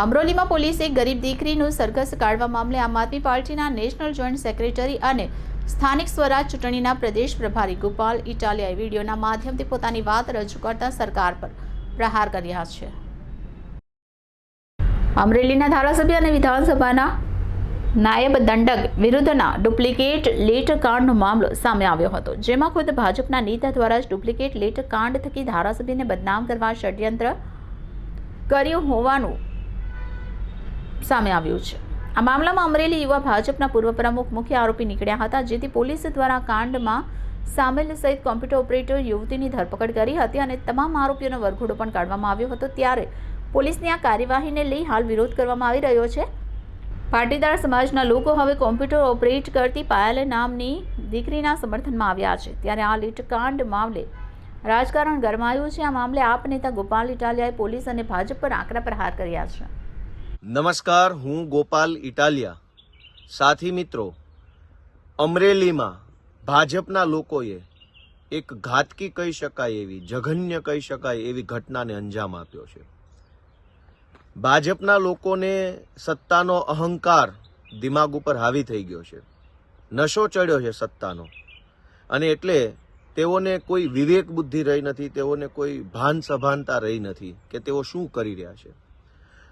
અમરોલીમાં પોલીસે ગરીબ દીકરીનું સરઘસ કાઢવા મામલે આમ આદમી પાર્ટીના નેશનલ જોઈન્ટ સેક્રેટરી અને સ્થાનિક સ્વરાજ ચૂંટણીના પ્રદેશ પ્રભારી ગોપાલ ઇટાલિયાએ વિડીયોના માધ્યમથી પોતાની વાત રજૂ કરતા સરકાર પર પ્રહાર કર્યા છે. અમરેલીના ધારાસભ્ય અને વિધાનસભાના નાયબ દંડક વિરુદ્ધના ડુપ્લિકેટ લેટર કાંડનો મામલો સામે આવ્યો હતો, જેમાં ખુદ ભાજપના નેતા દ્વારા જ ડુપ્લિકેટ લેટર કાંડ થકી ધારાસભ્યને બદનામ કરવા ષડયંત્ર કર્યું હોવાનું સામે આવ્યું છે. આ મામલામાં અમરેલી યુવા ભાજપના પૂર્વ પ્રમુખ મુખ્ય આરોપી નીકળ્યા હતા, જેથી પોલીસ દ્વારા કાંડમાં સામેલ સહિત કોમ્પ્યુટર ઓપરેટર યુવતીની ધરપકડ કરી હતી અને તમામ આરોપીઓનો વરઘોડો પણ કાઢવામાં આવ્યો હતો. ત્યારે પોલીસની આ કાર્યવાહીને લઈ હાલ વિરોધ કરવામાં આવી રહ્યો છે. પાટીદાર સમાજના લોકો હવે કોમ્પ્યુટર ઓપરેટ કરતી પાયલ નામની દીકરીના સમર્થનમાં આવ્યા છે. ત્યારે આ લીટકાંડ મામલે રાજકારણ ગરમાયું છે. આ મામલે આપ નેતા ગોપાલ ઇટાલિયાએ પોલીસ અને ભાજપ પર આકરા પ્રહાર કર્યા છે. નમસ્કાર, હું ગોપાલ ઇટાલિયા. સાથી મિત્રો, અમરેલીમાં ભાજપના લોકોએ એક ઘાતકી કહી શકાય એવી, જઘન્ય કહી શકાય એવી ઘટનાને અંજામ આપ્યો છે. ભાજપના લોકોને સત્તાનો અહંકાર દિમાગ ઉપર હાવી થઈ ગયો છે. નશો ચડ્યો છે સત્તાનો. અને એટલે તેઓને કોઈ વિવેક બુદ્ધિ રહી નથી, તેઓને કોઈ ભાન સભાનતા રહી નથી કે તેઓ શું કરી રહ્યા છે.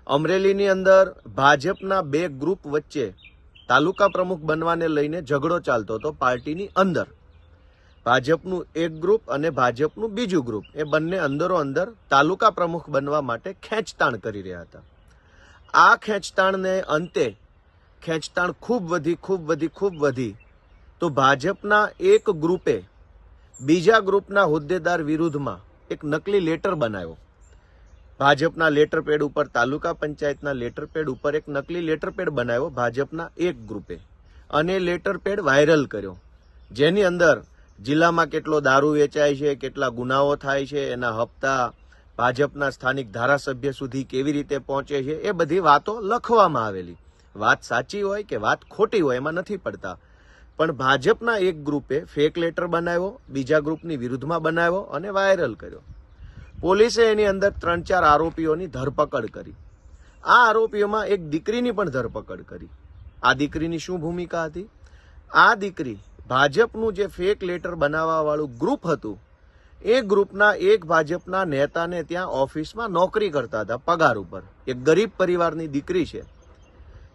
અમરેલીની અંદર ભાજપના બે ગ્રુપ વચ્ચે તાલુકા પ્રમુખ બનવાને લઈને ઝઘડો ચાલતો હતો પાર્ટીની અંદર. ભાજપનું એક ગ્રુપ અને ભાજપનું બીજું ગ્રુપ, એ બંને અંદરો અંદર તાલુકા પ્રમુખ બનવા માટે ખેંચતાણ કરી રહ્યા હતા. આ ખેંચતાણને અંતે, ખેંચતાણ ખૂબ વધી ખૂબ વધી ખૂબ વધી, તો ભાજપના એક ગ્રુપે બીજા ગ્રુપના હોદ્દેદાર વિરુદ્ધમાં એક નકલી લેટર બનાવ્યો. ભાજપના લેટર પેડ ઉપર, તાલુકા પંચાયતના લેટર પેડ ઉપર એક નકલી લેટર પેડ બનાવ્યો ભાજપના એક ગ્રુપે. અને લેટર પેડ વાયરલ કર્યો. જેની અંદર જિલ્લામાં કેટલો દારૂ વેચાય છે, કેટલા ગુનાઓ થાય છે, એના હપ્તા ભાજપના સ્થાનિક ધારાસભ્ય સુધી કેવી રીતે પહોંચે છે, એ બધી વાતો લખવામાં આવેલી. વાત સાચી હોય કે વાત ખોટી હોય એમાં નથી પડતા. પણ ભાજપના એક ગ્રુપે ફેક લેટર બનાવ્યો, બીજા ગ્રુપની વિરુદ્ધમાં બનાવ્યો અને વાયરલ કર્યો. પોલીસે એની અંદર ત્રણ ચાર આરોપીઓની ધરપકડ કરી. આ આરોપીઓમાં એક દીકરીની પણ ધરપકડ કરી. આ દીકરીની શું ભૂમિકા હતી? આ દીકરી ભાજપનું જે ફેક લેટર બનાવવાવાળું ગ્રુપ હતું, એ ગ્રુપના એક ભાજપના નેતાને ત્યાં ઓફિસમાં નોકરી કરતા હતા, પગાર ઉપર. એક ગરીબ પરિવારની દીકરી છે.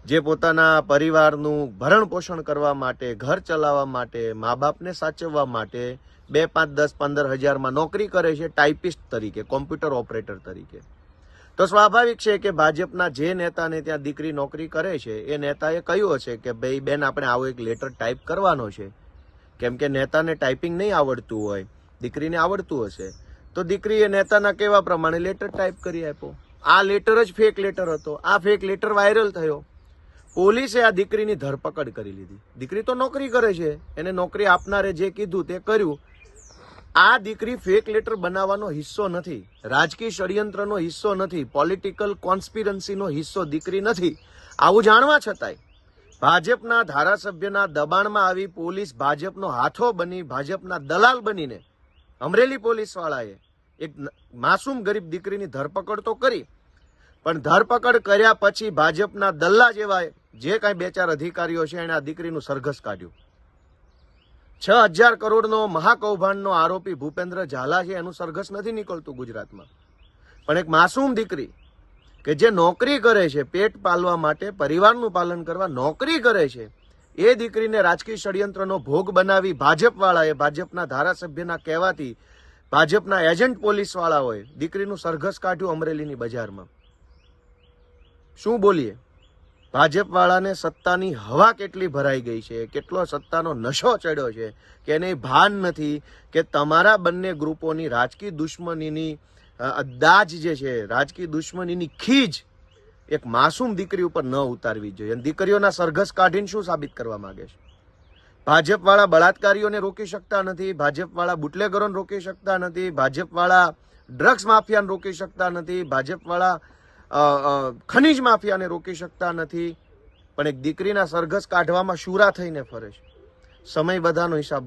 જે પોતાના પરિવારનું ભરણ પોષણ કરવા માટે, ઘર ચલાવવા માટે મા બાપને સાચવવા માટે બે પાંચ દસ પંદર હજારમાં નોકરી કરે છે ટાઈપિસ્ટ તરીકે, કોમ્પ્યુટર ઓપરેટર તરીકે. તો સ્વાભાવિક છે કે ભાજપના જે નેતાને ત્યાં દીકરી નોકરી કરે છે, એ નેતાએ કહ્યું હશે કે, ભાઈ, બેન, આપણે આવો એક લેટર ટાઈપ કરવાનો છે. કેમ કે નેતાને ટાઈપિંગ નહીં આવડતું હોય, દીકરીને આવડતું હશે. તો દીકરીએ નેતાના કહેવા પ્રમાણે લેટર ટાઈપ કરી આપ્યો. આ લેટર જ ફેક લેટર હતો. આ ફેક લેટર વાયરલ થયો. પોલીસે આ દીકરીની ધરપકડ કરી લીધી. દીકરી તો નોકરી કરે છે. એને નોકરી આપનારે જે કીધું તે કર્યું. આ દીકરી ફેક લેટર બનાવવાનો હિસ્સો નથી. રાજકીય ષડયંત્રનો હિસ્સો નથી. પોલિટિકલ કોન્સ્પિરન્સીનો હિસ્સો દીકરી નથી. આવું જાણવા છતાંય ભાજપના ધારાસભ્યના દબાણમાં આવી પોલીસ ભાજપનો હાથો બની ભાજપના દલાલ બનીને અમરેલી પોલીસવાળાએ એક માસૂમ ગરીબ દીકરીની ધરપકડ તો કરી. પણ ધરપકડ કર્યા પછી ભાજપના દલ્લા જેવા જે કાંઈ બે ચાર અધિકારીઓ છે, એણે આ દીકરીનું સરઘસ કાઢ્યું. છ હજાર કરોડનો મહાકૌભાંડનો આરોપી ભૂપેન્દ્ર ઝાલા છે એનું સરઘસ નથી નીકળતું ગુજરાતમાં. પણ એક માસૂમ દીકરી કે જે નોકરી કરે છે, પેટ પાલવા માટે, પરિવારનું પાલન કરવા નોકરી કરે છે, એ દીકરીને રાજકીય ષડયંત્રનો ભોગ બનાવી ભાજપવાળાએ, ભાજપના ધારાસભ્યના કહેવાથી ભાજપના એજન્ટ પોલીસવાળાઓએ દીકરીનું સરઘસ કાઢ્યું અમરેલીની બજારમાં. શું બોલીએ? ભાજપવાળાને સત્તાની હવા કેટલી ભરાઈ ગઈ છે, કેટલો સત્તાનો નશો ચડ્યો છે, કે એને ભાન નથી, કે તમારા બંને ગ્રુપોની રાજકીય દુશ્મનીની અદાજ જે છે, રાજકીય દુશ્મનીની ખીજ એક માસૂમ દીકરી ઉપર ન ઉતારવી જોઈએ. અને દીકરીઓના સરઘસ કાઢીને શું સાબિત કરવા માગે છે? ભાજપવાળા બળાત્કારીઓને રોકી શકતા નથી, ભાજપવાળા બુટલેગરોને રોકી શકતા નથી, ભાજપવાળા ડ્રગ્સ માફિયાને રોકી શકતા નથી, ભાજપવાળા ખનીજ માફિયાને રોકી શકતા નથી, પણ એક દીકરીના સરઘસ કાઢવામાં શૂરા થઈને ફરે છે. સમય બધાનો હિસાબ